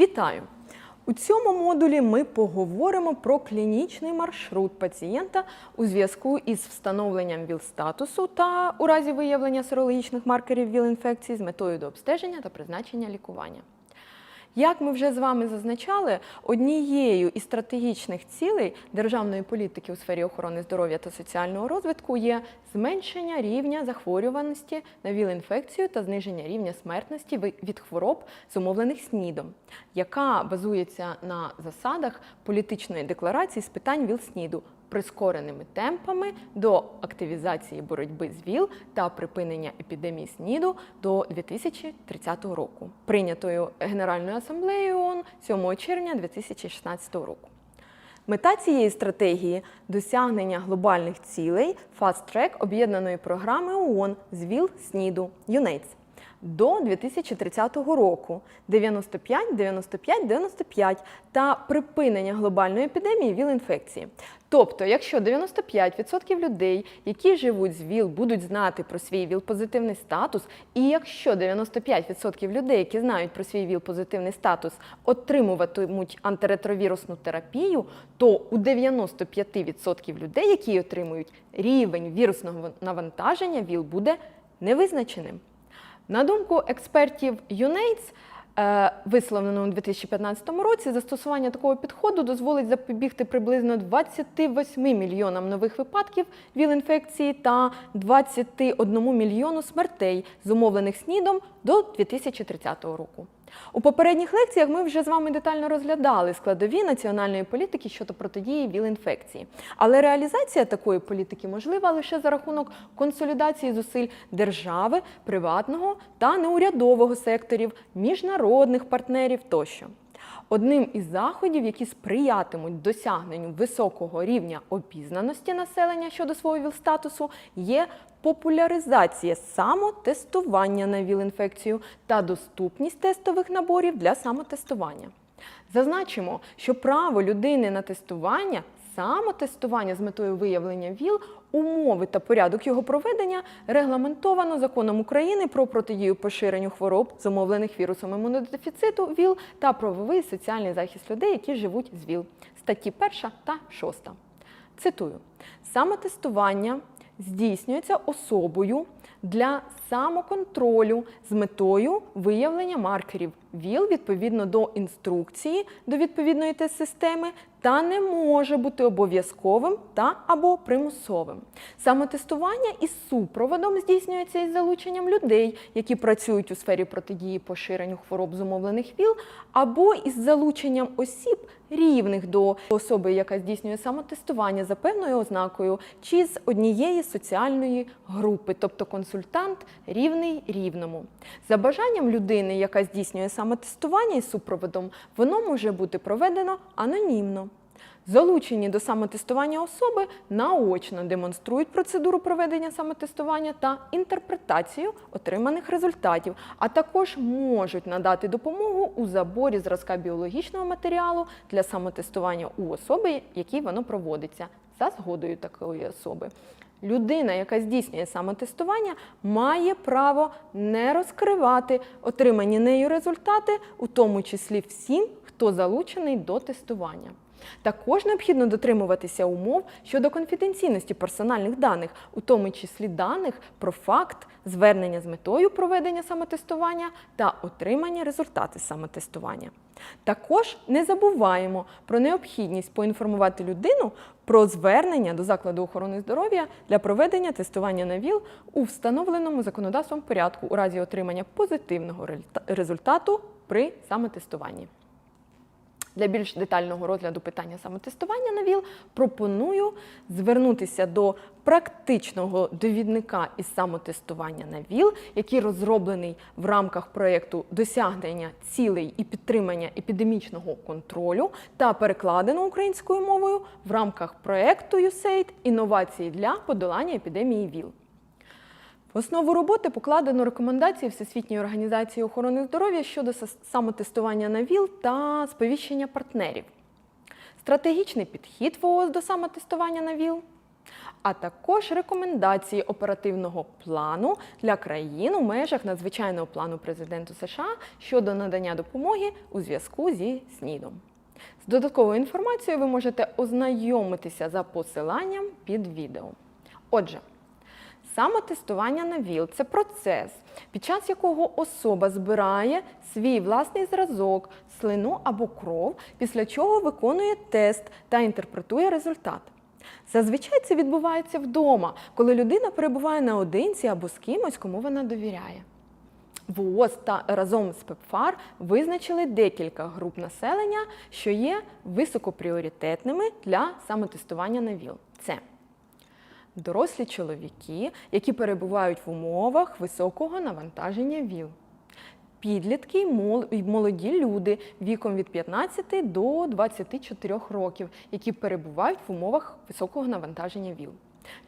Вітаю! У цьому модулі ми поговоримо про клінічний маршрут пацієнта у зв'язку із встановленням ВІЛ-статусу та у разі виявлення серологічних маркерів ВІЛ-інфекції з метою до обстеження та призначення лікування. Як ми вже з вами зазначали, однією із стратегічних цілей державної політики у сфері охорони здоров'я та соціального розвитку є зменшення рівня захворюваності на ВІЛ-інфекцію та зниження рівня смертності від хвороб, зумовлених СНІДом, яка базується на засадах політичної декларації з питань ВІЛ-СНІДу прискореними темпами до активізації боротьби з ВІЛ та припинення епідемії СНІДу до 2030 року, прийнятою Генеральною асамблеєю ООН 7 червня 2016 року. Мета цієї стратегії досягнення глобальних цілей Track об'єднаної програми ООН з ВІЛ СНІДу UNAIDS до 2030 року 95, 95, 95 та припинення глобальної епідемії ВІЛ-інфекції. Тобто, якщо 95% людей, які живуть з ВІЛ, будуть знати про свій ВІЛ-позитивний статус, і якщо 95% людей, які знають про свій ВІЛ-позитивний статус, отримуватимуть антиретровірусну терапію, то у 95% людей, які отримують рівень вірусного навантаження, ВІЛ буде невизначеним. На думку експертів UNAIDS, висловленому висловлено у 2015 році, застосування такого підходу дозволить запобігти приблизно 28 мільйонам нових випадків ВІЛ-інфекції та 21 мільйону смертей, зумовлених СНІДом до 2030 року. У попередніх лекціях ми вже з вами детально розглядали складові національної політики щодо протидії ВІЛ-інфекції. Але реалізація такої політики можлива лише за рахунок консолідації зусиль держави, приватного та неурядового секторів, міжнародних партнерів тощо. Одним із заходів, які сприятимуть досягненню високого рівня обізнаності населення щодо свого ВІЛ-статусу, є популяризація самотестування на ВІЛ-інфекцію та доступність тестових наборів для самотестування. Зазначимо, що право людини на тестування, самотестування з метою виявлення ВІЛ, умови та порядок його проведення регламентовано законом України про протидію поширенню хвороб, зумовлених вірусом імунодефіциту ВІЛ та правовий соціальний захист людей, які живуть з ВІЛ, статті 1 та 6. Цитую: самотестування здійснюється особою для самоконтролю з метою виявлення маркерів. ВІЛ відповідно до інструкції до відповідної тест-системи та не може бути обов'язковим та або примусовим. Самотестування із супроводом здійснюється із залученням людей, які працюють у сфері протидії поширенню хвороб зумовлених ВІЛ, або із залученням осіб, рівних до особи, яка здійснює самотестування за певною ознакою, чи з однієї соціальної групи, тобто консультант рівний рівному. За бажанням людини, яка здійснює самотестування із супроводом, воно може бути проведено анонімно. Залучені до самотестування особи наочно демонструють процедуру проведення самотестування та інтерпретацію отриманих результатів, а також можуть надати допомогу у заборі зразка біологічного матеріалу для самотестування у особи, якій воно проводиться, за згодою такої особи. Людина, яка здійснює самотестування, має право не розкривати отримані нею результати, у тому числі всім, хто залучений до тестування. Також необхідно дотримуватися умов щодо конфіденційності персональних даних, у тому числі даних про факт звернення з метою проведення самотестування та отримання результатів самотестування. Також не забуваємо про необхідність поінформувати людину про звернення до закладу охорони здоров'я для проведення тестування на ВІЛ у встановленому законодавством порядку у разі отримання позитивного результату при самотестуванні. Для більш детального розгляду питання самотестування на ВІЛ пропоную звернутися до практичного довідника із самотестування на ВІЛ, який розроблений в рамках проєкту досягнення цілей і підтримання епідемічного контролю та перекладено українською мовою в рамках проєкту USAID інновації для подолання епідемії ВІЛ. В основу роботи покладено рекомендації Всесвітньої організації охорони здоров'я щодо самотестування на ВІЛ та сповіщення партнерів, стратегічний підхід ВООЗ до самотестування на ВІЛ, а також рекомендації оперативного плану для країн у межах надзвичайного плану президенту США щодо надання допомоги у зв'язку зі СНІДом. З додатковою інформацією ви можете ознайомитися за посиланням під відео. Отже, Самотестування на ВІЛ це процес, під час якого особа збирає свій власний зразок, слину або кров, після чого виконує тест та інтерпретує результат. Зазвичай це відбувається вдома, коли людина перебуває наодинці або з кимось, кому вона довіряє. ВООЗ та разом з ПЕПФАР визначили декілька груп населення, що є високопріоритетними для самотестування на ВІЛ. Це дорослі чоловіки, які перебувають в умовах високого навантаження ВІЛ. Підлітки і молоді люди віком від 15 до 24 років, які перебувають в умовах високого навантаження ВІЛ.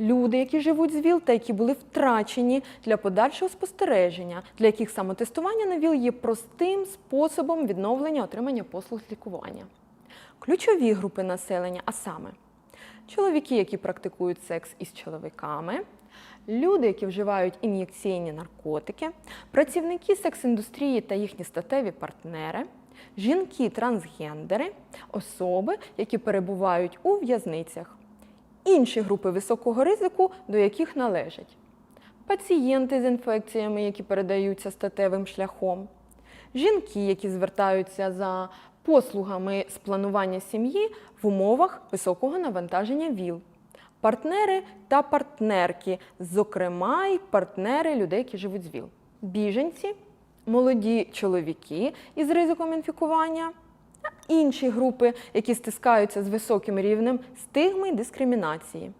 Люди, які живуть з ВІЛ та які були втрачені для подальшого спостереження, для яких самотестування на ВІЛ є простим способом відновлення отримання послуг з лікування. Ключові групи населення, а саме чоловіки, які практикують секс із чоловіками, люди, які вживають ін'єкційні наркотики, працівники секс-індустрії та їхні статеві партнери, жінки-трансгендери, особи, які перебувають у в'язницях, інші групи високого ризику, до яких належать пацієнти з інфекціями, які передаються статевим шляхом, жінки, які звертаються за послугами з планування сім'ї в умовах високого навантаження ВІЛ, партнери та партнерки, зокрема й партнери людей, які живуть з ВІЛ, біженці, молоді чоловіки із ризиком інфікування. Інші групи, які стискаються з високим рівнем стигми і дискримінації.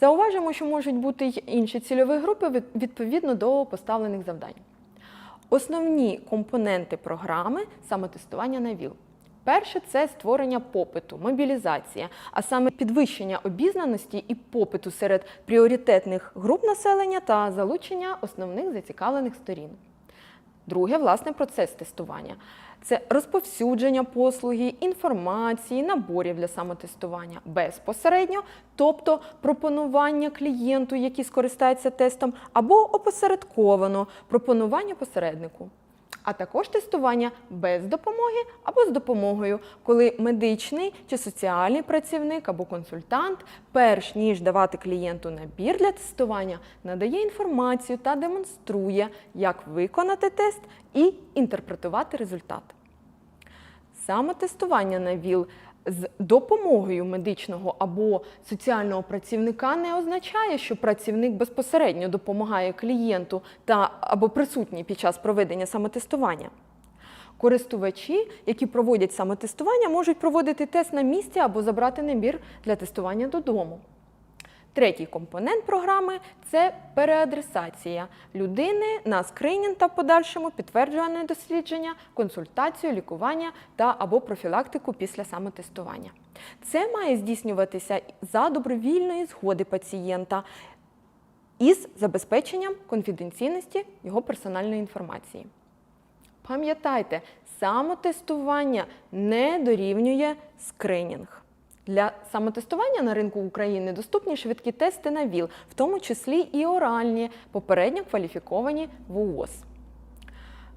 Зауважимо, що можуть бути й інші цільові групи відповідно до поставлених завдань. Основні компоненти програми самотестування на ВІЛ. Перше це створення попиту, мобілізація, а саме підвищення обізнаності і попиту серед пріоритетних груп населення та залучення основних зацікавлених сторін. Друге, власне, процес тестування. Це розповсюдження послуги, інформації, наборів для самотестування безпосередньо, тобто пропонування клієнту, який скористається тестом, або опосередковано пропонування посереднику а також тестування без допомоги або з допомогою, коли медичний чи соціальний працівник або консультант, перш ніж давати клієнту набір для тестування, надає інформацію та демонструє, як виконати тест і інтерпретувати результат. Самотестування на ВІЛ з допомогою медичного або соціального працівника не означає, що працівник безпосередньо допомагає клієнту та або присутній під час проведення самотестування. Користувачі, які проводять самотестування, можуть проводити тест на місці або забрати набір для тестування додому. Третій компонент програми це переадресація людини на скринінг та подальшому підтверджуване дослідження, консультацію, лікування та або профілактику після самотестування. Це має здійснюватися за добровільної згоди пацієнта із забезпеченням конфіденційності його персональної інформації. Пам'ятайте, самотестування не дорівнює скринінг. Для самотестування на ринку України доступні швидкі тести на ВІЛ, в тому числі і оральні, попередньо кваліфіковані ВООЗ.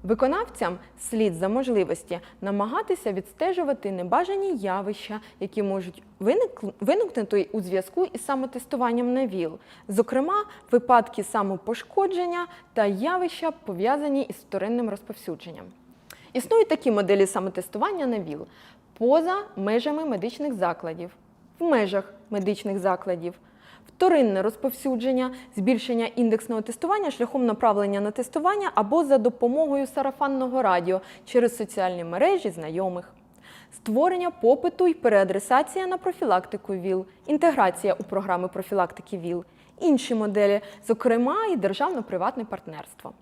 Виконавцям слід за можливості намагатися відстежувати небажані явища, які можуть виникнути у зв'язку із самотестуванням на ВІЛ, зокрема, випадки самопошкодження та явища, пов'язані із вторинним розповсюдженням. Існують такі моделі самотестування на ВІЛ поза межами медичних закладів, в межах медичних закладів, вторинне розповсюдження, збільшення індексного тестування шляхом направлення на тестування або за допомогою сарафанного радіо через соціальні мережі знайомих. Створення попиту і переадресація на профілактику ВІЛ, інтеграція у програми профілактики ВІЛ, інші моделі, зокрема і державно-приватне партнерство.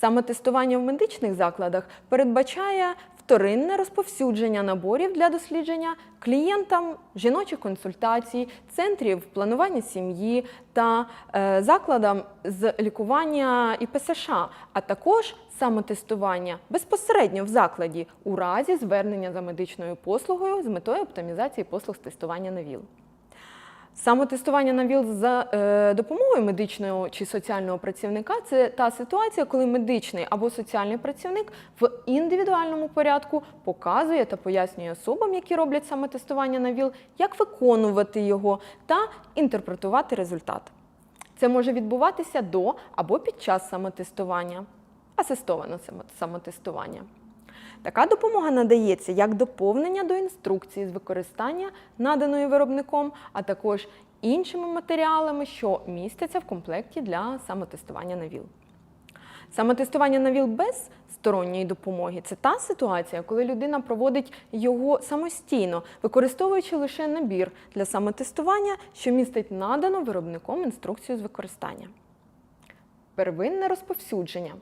Самотестування в медичних закладах передбачає вторинне розповсюдження наборів для дослідження клієнтам жіночих консультацій, центрів планування сім'ї та е, закладам з лікування і ПСШ, а також самотестування безпосередньо в закладі у разі звернення за медичною послугою з метою оптимізації послуг з тестування на ВІЛ. Самотестування на ВІЛ за е, допомогою медичного чи соціального працівника це та ситуація, коли медичний або соціальний працівник в індивідуальному порядку показує та пояснює особам, які роблять самотестування на ВІЛ, як виконувати його та інтерпретувати результат. Це може відбуватися до або під час самотестування, асистоване само- самотестування. Така допомога надається як доповнення до інструкції з використання наданої виробником, а також іншими матеріалами, що містяться в комплекті для самотестування на ВІЛ. Самотестування на ВІЛ без сторонньої допомоги це та ситуація, коли людина проводить його самостійно, використовуючи лише набір для самотестування, що містить надану виробником інструкцію з використання. Первинне розповсюдження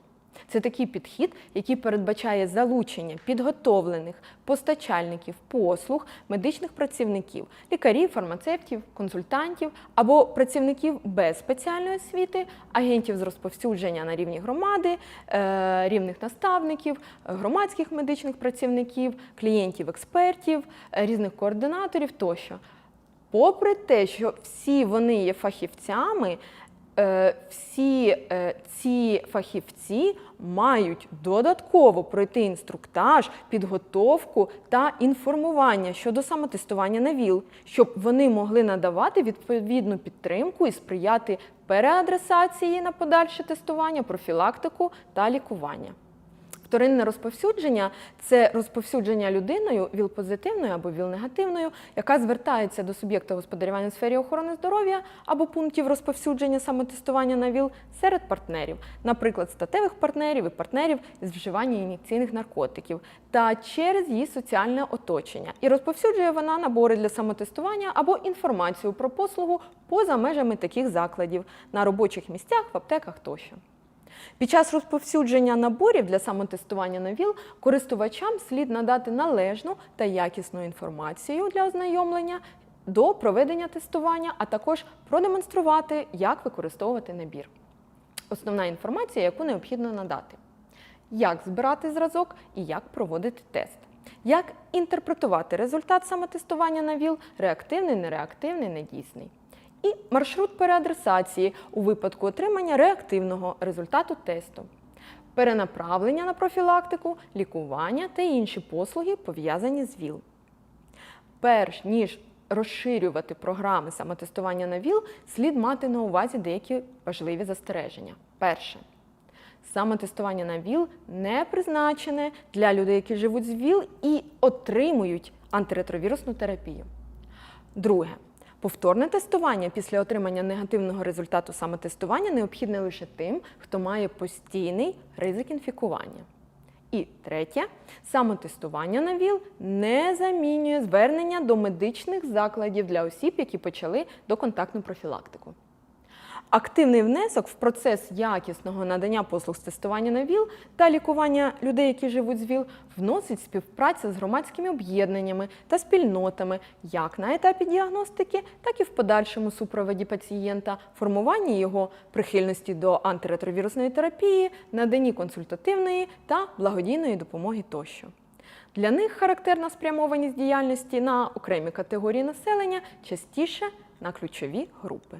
це такий підхід, який передбачає залучення підготовлених постачальників послуг, медичних працівників, лікарів, фармацевтів, консультантів або працівників без спеціальної освіти, агентів з розповсюдження на рівні громади, е, рівних наставників, громадських медичних працівників, клієнтів, експертів, е, різних координаторів тощо. Попри те, що всі вони є фахівцями, всі е, ці фахівці мають додатково пройти інструктаж, підготовку та інформування щодо самотестування на ВІЛ, щоб вони могли надавати відповідну підтримку і сприяти переадресації на подальше тестування, профілактику та лікування. Вторинне розповсюдження це розповсюдження людиною ВІЛ-позитивною або ВІЛ-негативною, яка звертається до суб'єкта господарювання в сфері охорони здоров'я або пунктів розповсюдження самотестування на ВІЛ серед партнерів, наприклад, статевих партнерів і партнерів з вживання ін'єкційних наркотиків, та через її соціальне оточення. І розповсюджує вона набори для самотестування або інформацію про послугу поза межами таких закладів на робочих місцях, в аптеках тощо. Під час розповсюдження наборів для самотестування на ВІЛ користувачам слід надати належну та якісну інформацію для ознайомлення до проведення тестування, а також продемонструвати, як використовувати набір. Основна інформація, яку необхідно надати: як збирати зразок і як проводити тест. Як інтерпретувати результат самотестування на ВІЛ реактивний, нереактивний, недійсний. І маршрут переадресації у випадку отримання реактивного результату тесту, перенаправлення на профілактику, лікування та інші послуги, пов'язані з ВІЛ. Перш ніж розширювати програми самотестування на ВІЛ, слід мати на увазі деякі важливі застереження. Перше. Самотестування на ВІЛ не призначене для людей, які живуть з ВІЛ і отримують антиретровірусну терапію. Друге. Повторне тестування після отримання негативного результату самотестування необхідне лише тим, хто має постійний ризик інфікування. І третє, самотестування на ВІЛ не замінює звернення до медичних закладів для осіб, які почали доконтактну профілактику. Активний внесок в процес якісного надання послуг з тестування на ВІЛ та лікування людей, які живуть з ВІЛ, вносить співпраця з громадськими об'єднаннями та спільнотами як на етапі діагностики, так і в подальшому супроводі пацієнта, формуванні його прихильності до антиретровірусної терапії, наданні консультативної та благодійної допомоги тощо. Для них характерна спрямованість діяльності на окремі категорії населення, частіше на ключові групи.